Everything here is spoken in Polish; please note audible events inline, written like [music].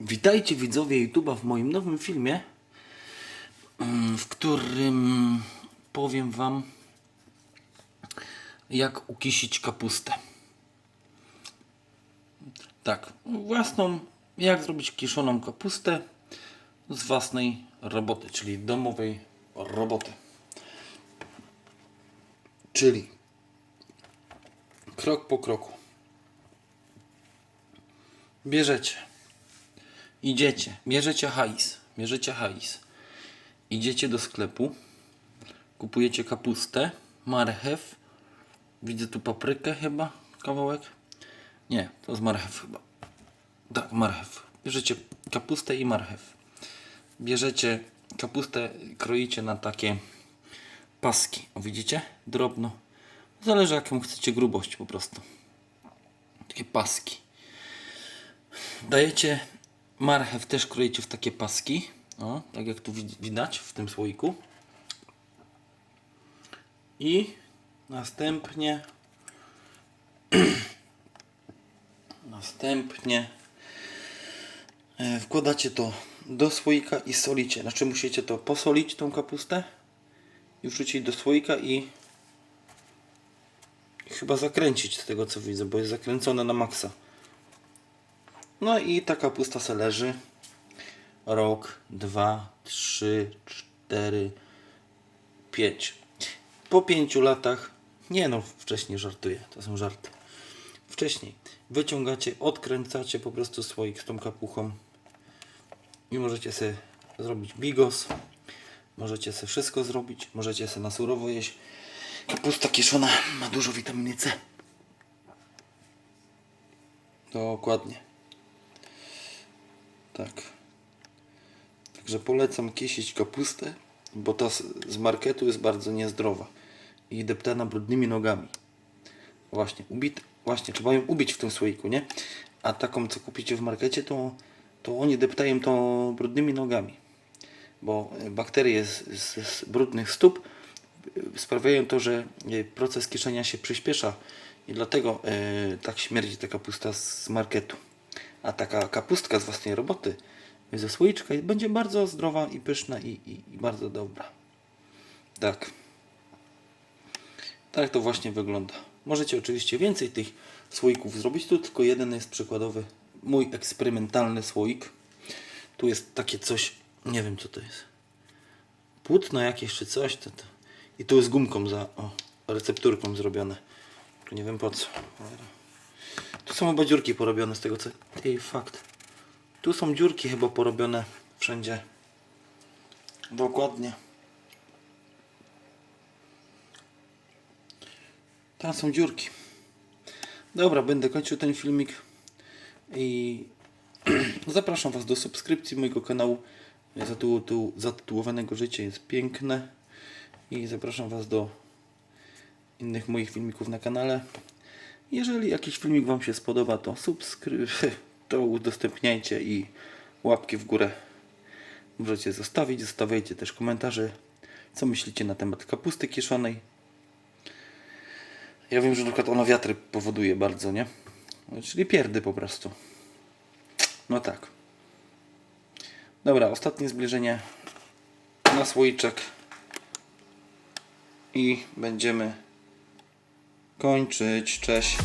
Witajcie widzowie YouTube'a w moim nowym filmie, mm, w którym powiem Wam, jak ukisić kapustę. Tak, własną, jak zrobić kiszoną kapustę z własnej roboty, czyli domowej roboty. Czyli krok po kroku. Bierzecie idziecie, bierzecie hajs, bierzecie hajs, idziecie do sklepu, kupujecie kapustę, marchew, widzę tu paprykę chyba, kawałek, nie, to jest marchew chyba, tak, marchew, bierzecie kapustę i marchew, bierzecie kapustę, kroicie na takie paski, o widzicie, drobno, zależy jaką chcecie grubość po prostu, takie paski. Dajecie marchew też kroicie w takie paski. O, tak jak tu wid- widać w tym słoiku. I następnie [clears throat] następnie e, wkładacie to do słoika i solicie. Znaczy musicie to posolić tą kapustę i wrzucić do słoika i chyba zakręcić z tego co widzę, bo jest zakręcone na maksa. No i ta kapusta se leży. Rok, dwa, trzy, cztery, pięć. Po pięciu latach, nie no, wcześniej żartuję, to są żarty. Wcześniej wyciągacie, odkręcacie po prostu słoik z tą kapuchą i możecie sobie zrobić bigos. Możecie sobie wszystko zrobić, możecie sobie na surowo jeść. Kapusta kiszona ma dużo witaminy C. Dokładnie. Tak. Także polecam kisić kapustę, bo ta z, marketu jest bardzo niezdrowa i deptana brudnymi nogami. Właśnie, ubit, właśnie, trzeba ją ubić w tym słoiku, nie? A taką, co kupicie w markecie, to, to oni deptają to brudnymi nogami. Bo bakterie z, z, z brudnych stóp e, sprawiają to, że e, proces kieszenia się przyspiesza i dlatego e, tak śmierdzi ta kapusta z marketu. A taka kapustka z własnej roboty ze słoiczka będzie bardzo zdrowa i pyszna i, i, i bardzo dobra. Tak. Tak to właśnie wygląda. Możecie oczywiście więcej tych słoików zrobić. Tu tylko jeden jest przykładowy. Mój eksperymentalny słoik. Tu jest takie coś, nie wiem co to jest. Płótno jakieś czy coś. To, to. I tu jest gumką za o, recepturką zrobione. Nie wiem po co. Tu są chyba dziurki porobione z tego co... Ej, fakt. Tu są dziurki chyba porobione wszędzie. Dokładnie. Tam są dziurki. Dobra, będę kończył ten filmik i [clears throat] zapraszam Was do subskrypcji mojego kanału zatytuł- zatytułowanego Życie jest piękne i zapraszam Was do innych moich filmików na kanale. Jeżeli jakiś filmik Wam się spodoba, to subskryb, to udostępniajcie i łapki w górę możecie zostawić. Zostawiajcie też komentarze, co myślicie na temat kapusty kiszonej. Ja wiem, że na przykład ona wiatry powoduje bardzo, nie? Czyli pierdy po prostu. No tak. Dobra, ostatnie zbliżenie na słoiczek i będziemy kończyć. Cześć.